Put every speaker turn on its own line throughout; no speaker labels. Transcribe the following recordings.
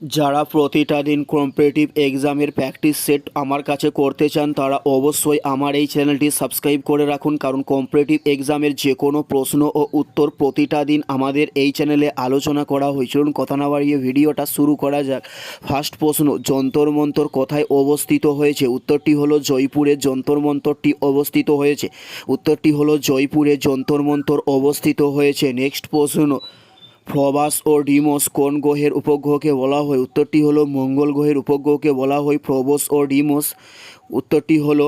যারা প্রতিটা দিন কম্পিটিটিভ এক্সামের প্র্যাকটিস সেট আমার কাছে করতে চান, তারা অবশ্যই আমার এই চ্যানেলটি সাবস্ক্রাইব করে রাখুন। কারণ কম্পিটিটিভ এক্সামের যে কোনো প্রশ্ন ও উত্তর প্রতিটা দিন আমাদের এই চ্যানেলে আলোচনা করা হয়। চলুন কথা না বাড়িয়ে ভিডিওটা শুরু করা যাক। ফার্স্ট প্রশ্ন, যন্তর মন্তর কোথায় অবস্থিত হয়েছে? উত্তরটি হলো জয়পুরে যন্তর মন্তরটি অবস্থিত হয়েছে। উত্তরটি হলো জয়পুরে যন্তর মন্তর অবস্থিত হয়েছে। নেক্সট প্রশ্ন ফ্রবাস ও ডিমোস কোন গ্রহের উপগ্রহকে বলা হয়? উত্তরটি হলো মঙ্গল গ্রহের উপগ্রহকে বলা হয় ফ্রবস ও ডিমোস। উত্তরটি হলো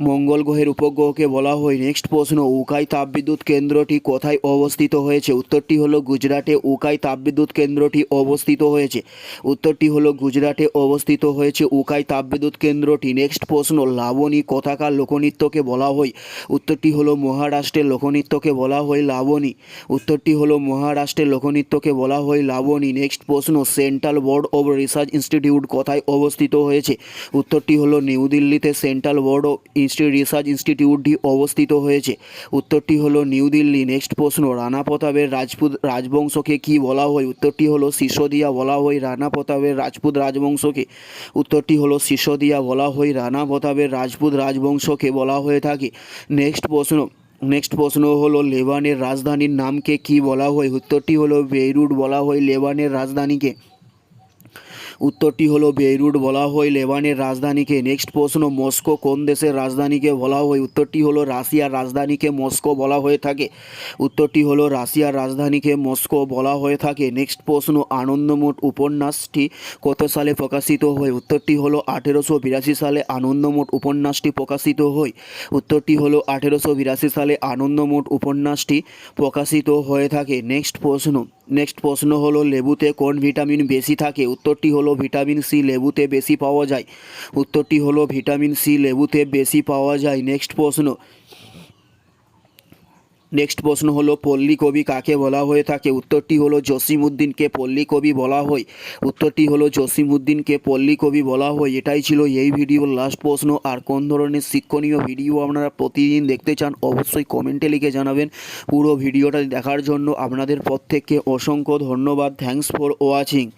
মঙ্গল গ্রহের উপগ্রহকে বলা হয়। নেক্সট প্রশ্ন, উকাই তাপবিদ্যুৎ কেন্দ্রটি কোথায় অবস্থিত হয়েছে? উত্তরটি হলো গুজরাটে উকাই তাপবিদ্যুৎ কেন্দ্রটি অবস্থিত হয়েছে। উত্তরটি হলো গুজরাটে অবস্থিত হয়েছে উকাই তাপবিদ্যুৎ কেন্দ্রটি। নেক্সট প্রশ্ন, লাবণী কথাকার লোকনৃত্যকে বলা হয়? উত্তরটি হলো মহারাষ্ট্রের লোকনৃত্যকে বলা হয় লাবণী। উত্তরটি হলো মহারাষ্ট্রের লোকনৃত্যকে বলা হয় লাবণী। নেক্সট প্রশ্ন, central board of research institute কোথায় অবস্থিত হয়েছে? উত্তরটি হলো নিউ দিল্লিতে সেন্ট্রাল বোর্ড অফ ইনস্টি রিসার্চ ইনস্টিটিউটটি অবস্থিত হয়েছে। উত্তরটি হলো নিউ দিল্লি। নেক্সট প্রশ্ন, রানা প্রতাপের রাজপুত রাজবংশকে কি বলা হয়? উত্তরটি হলো সিসোদিয়া বলা হয় রানা প্রতাপের রাজপুত রাজবংশকে। উত্তরটি হলো সিসোদিয়া বলা হয় রানা প্রতাপের রাজপুত রাজবংশকে বলা হয়ে থাকে। নেক্সট প্রশ্ন নেক্সট প্রশ্ন হলো লেবানের রাজধানীর নামকে কি বলা হয়? উত্তরটি হলো বেইরুট বলা হয় লেবানের রাজধানীকে। উত্তরটি হলো বেইরুট বলা হয় লেবানের রাজধানীকে। নেক্সট প্রশ্ন, মস্কো কোন দেশের রাজধানীকে বলা হয়? উত্তরটি হলো রাশিয়ার রাজধানীকে মস্কো বলা হয়ে থাকে। উত্তরটি হলো রাশিয়ার রাজধানীকে মস্কো বলা হয়ে থাকে। নেক্সট প্রশ্ন আনন্দমঠ উপন্যাসটি কত সালে প্রকাশিত হয়? উত্তরটি হলো আঠেরোশো বিরাশি সালে আনন্দমঠ উপন্যাসটি প্রকাশিত হয়। উত্তরটি হলো আঠেরোশো বিরাশি সালে আনন্দমঠ উপন্যাসটি প্রকাশিত হয়ে থাকে। নেক্সট প্রশ্ন নেক্সট প্রশ্ন হলো, লেবুতে কোন ভিটামিন বেশি থাকে? উত্তরটি হলো, ভিটামিন সি লেবুতে বেশি পাওয়া যায়। উত্তরটি হলো, ভিটামিন সি লেবুতে বেশি পাওয়া যায়। নেক্সট প্রশ্ন নেক্সট প্রশ্ন হলো, পল্লী কবি কাকে বলা হয়ে থাকে? উত্তরটি হলো, জসিমউদ্দিনকে পল্লী কবি বলা হয়। উত্তরটি হলো, জসিমউদ্দিনকে পল্লী কবি বলা হয়। এটাই ছিল এই ভিডিওর লাস্ট প্রশ্ন। আর কোন ধরনের শিক্ষণীয় ভিডিও আপনারা প্রতিদিন দেখতে চান, অবশ্যই কমেন্টে লিখে জানাবেন। পুরো ভিডিওটা দেখার জন্য আপনাদের প্রত্যেককে অসংখ্য ধন্যবাদ। Thanks for watching